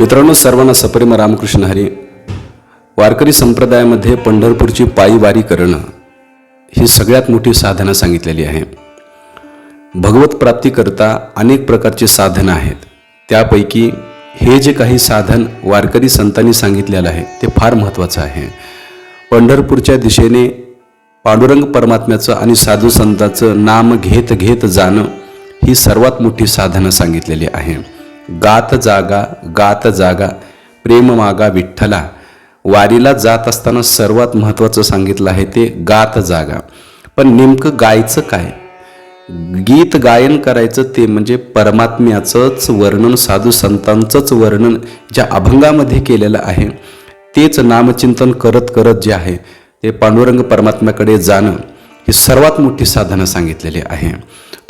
मित्रांनो सर्वांना सप्रेम रामकृष्ण हरी. वारकरी संप्रदायामध्ये पंढरपूरची पायी वारी करणं ही सगळ्यात मोठी साधना सांगितलेली आहे. भगवत प्राप्तीकरता अनेक प्रकारची साधनं आहेत. त्यापैकी हे जे काही साधन वारकरी संतांनी सांगितलेलं आहे ते फार महत्त्वाचं आहे. पंढरपूरच्या दिशेने पांडुरंग परमात्म्याचं आणि साधू संतांचं नाम घेत घेत जाणं ही सर्वात मोठी साधनं सांगितलेली आहे. गात जागा गात जागा प्रेम मागा विठ्ठला. वारीला जात असताना सर्वात महत्त्वाचं सांगितलं आहे ते गात जागा. पण नेमकं गायचं काय? गीत गायन करायचं ते म्हणजे परमात्म्याचंच वर्णन साधू संतांचंच वर्णन ज्या अभंगामध्ये केलेलं आहे तेच नामचिंतन करत करत जे आहे ते पांडुरंग परमात्म्याकडे जाणं ही सर्वात मोठी साधनं सांगितलेली आहे.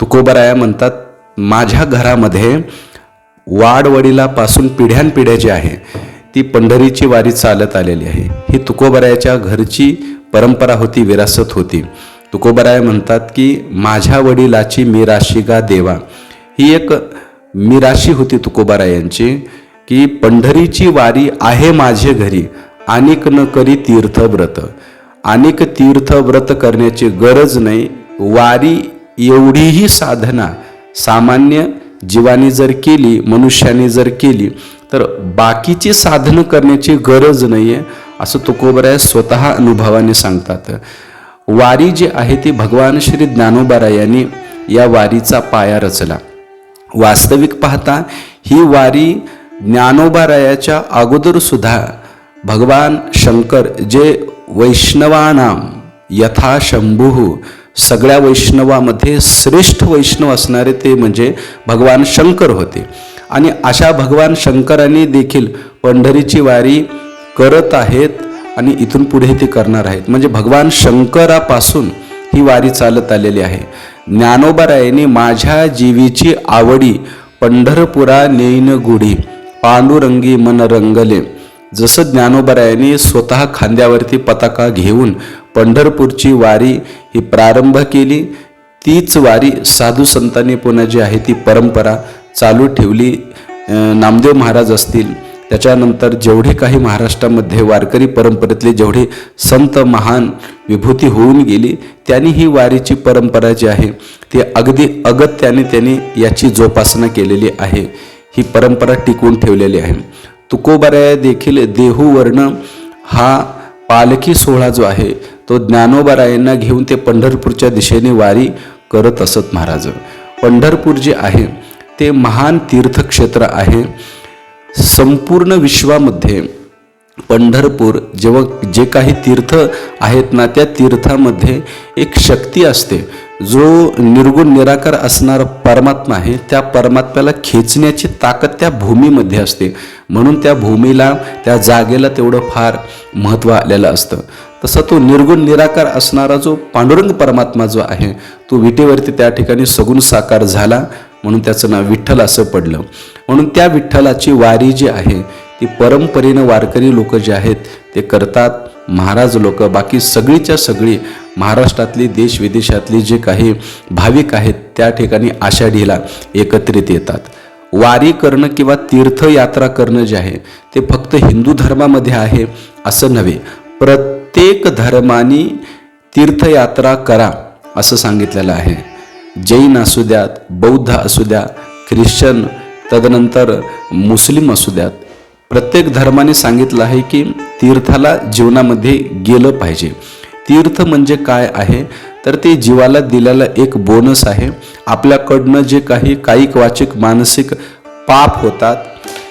तुकोबराया म्हणतात माझ्या घरामध्ये वाडवडिलापासून पिढ्यानपिढ्या जी आहे. ती पंढरीची वारी चालत आलेली आहे. ही तुकोबरायाच्या घरची परंपरा होती विरासत होती. तुकोबराय म्हणतात की माझ्या वडिलाची मी गा देवा. ही एक मिराशी होती तुकोबरायांची की पंढरीची वारी आहे माझे घरी अनेक न करी तीर्थव्रत. अनेक तीर्थव्रत करण्याची गरज नाही वारी एवढीही साधना सामान्य जीवाने जर केली मनुष्याने जर केली तर बाकीची साधनं करण्याची गरज नाही आहे असं तुकोबराय स्वतः अनुभवाने सांगतात. वारी जी आहे ती भगवान श्री ज्ञानोबारा यांनी या वारीचा पाया रचला. वास्तविक पाहता ही वारी ज्ञानोबारायाच्या अगोदर सुद्धा भगवान शंकर जे वैष्णवानाम यथा शंभू सगळ्या वैष्णवामध्ये श्रेष्ठ वैष्णव असणारे ते म्हणजे भगवान शंकर होते. आणि अशा भगवान शंकरांनी देखील पंढरीची वारी करत आहेत आणि इथून पुढे ते करणार आहेत. म्हणजे भगवान शंकरापासून ही वारी चालत आलेली आहे. ज्ञानोबारायांनी माझ्या जीवीची आवडी पंढरपुरा नेईन गुढी पांडुरंगी मन रंगले. जसं ज्ञानोबरायांनी स्वतः खांद्यावरती पताका घेऊन पंढरपूरची वारी ही प्रारंभ केली. तीच वारी साधू संतांनी पुन्हा जी आहे ती परंपरा चालू ठेवली. नामदेव महाराज असतील त्याच्यानंतर जेवढे काही महाराष्ट्रामध्ये वारकरी परंपरेतले जेवढे संत महान विभूती होऊन गेली त्यांनी ही वारीची परंपरा जी आहे ती अगदी अगत्याने त्यांनी याची जोपासना केलेली आहे. ही परंपरा टिकवून ठेवलेली आहे. तुकोबाराया देखील देहूवर्ण हा पालखी सोहळा जो आहे तो ज्ञानोबारायांना घेऊन ते पंढरपूरच्या दिशेने वारी करत असत महाराज. पंढरपूर जे आहे ते महान तीर्थक्षेत्र आहे. संपूर्ण विश्वामध्ये पंढरपूर जेव्हा जे काही तीर्थ आहेत ना त्या तीर्थामध्ये एक शक्ती असते. जो निर्गुण निराकार असणारा परमात्मा आहे त्या परमात्म्याला खेचण्याची ताकद त्या भूमीमध्ये असते. म्हणून त्या भूमीला त्या जागेला तेवढं फार महत्त्व आलेलं असतं. तसा तो निर्गुण निराकार असणारा जो पांडुरंग परमात्मा जो आहे तो विटेवरती त्या ठिकाणी सगुण साकार झाला म्हणून त्याचं नाव विठ्ठल असं पडलं. म्हणून त्या विठ्ठलाची वारी जी आहे ती परंपरेनं वारकरी लोक जे आहेत ते करतात. महाराज लोक बाकी सगळीच्या सगळी महाराष्ट्रातली देश विदेशातली जे काही भाविक आहेत त्या ठिकाणी आषाढीला एकत्रित येतात. वारी करणं किंवा तीर्थयात्रा करणं जे आहे ते फक्त हिंदू धर्मामध्ये आहे असं नव्हे प्रत्येक धर्मानी तीर्थयात्रा करा असं सांगितलेलं आहे. जैन असू द्यात बौद्ध असू द्या ख्रिश्चन तदनंतर मुस्लिम असू द्यात प्रत्येक धर्माने सांगितलं आहे की तीर्थाला जीवनामध्ये गेलं पाहिजे. तीर्थ म्हणजे काय आहे? तर ते जीवाला दिलेला एक बोनस आहे. आपल्याकडनं जे काही कायिक वाचिक मानसिक पाप होतात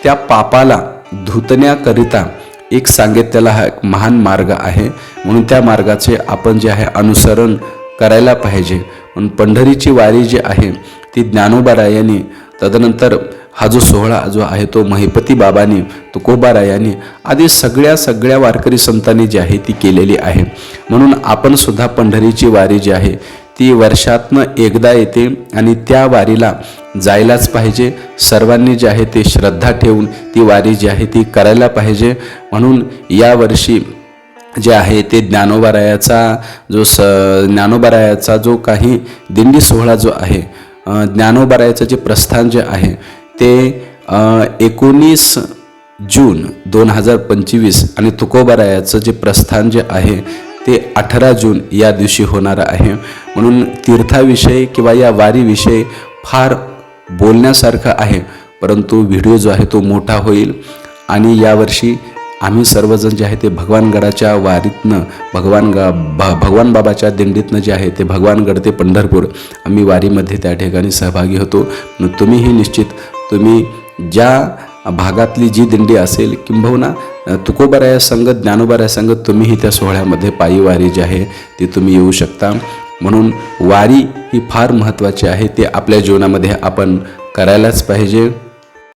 त्या पापाला धुतण्याकरिता एक सांगितलेला हा एक महान मार्ग आहे. म्हणून त्या मार्गाचे आपण जे आहे अनुसरण करायला पाहिजे. म्हणून पंढरीची वारी जी आहे ती ज्ञानोबारायांनी तदनंतर हा जो सोहळा जो आहे तो महिपती बाबांनी तुकोबारायांनी आदी सगळ्या सगळ्या वारकरी संतांनी जी आहे ती केलेली आहे. म्हणून आपण सुद्धा पंढरीची वारी जी आहे ती वर्षातनं एकदा येते आणि त्या वारीला जायलाच पाहिजे. सर्वांनी जे आहे ते श्रद्धा ठेवून ती वारी जी आहे ती करायला पाहिजे. म्हणून यावर्षी जे आहे ते ज्ञानोबारायाचा जो स ज्ञानोबारायाचा जो काही दिंडी सोहळा जो आहे ज्ञानोबारायाचं जे प्रस्थान जे आहे ते एकोणीस जून दोन हजार पंचवीस आणि तुकोबारायाचं जे प्रस्थान जे आहे ते अठरा जून या दिवशी होणार आहे. म्हणून तीर्थाविषयी किंवा या वारीविषयी फार बोलण्यासारखं आहे परंतु व्हिडिओ जो आहे तो मोठा होईल. आणि यावर्षी आम्ही सर्वजण जे आहे ते भगवानगडाच्या वारीतनं भगवान गा भ भगवान बाबाच्या दिंडीतनं जे आहे ते भगवानगड ते पंढरपूर आम्ही वारीमध्ये त्या ठिकाणी सहभागी होतो. तुम्हीही निश्चित तुम्ही ज्या भागातली जी दिंडी असेल किंबहुना अ, तुकोबाराया संघ ज्ञानोबाराया संघ तुम्हीही त्या सोहळ्यामध्ये पायी वारी जी आहे ती तुम्ही येऊ शकता. म्हणून वारी ही फार महत्त्वाची आहे ते आपल्या जीवनामध्ये आपण करायलाच पाहिजे.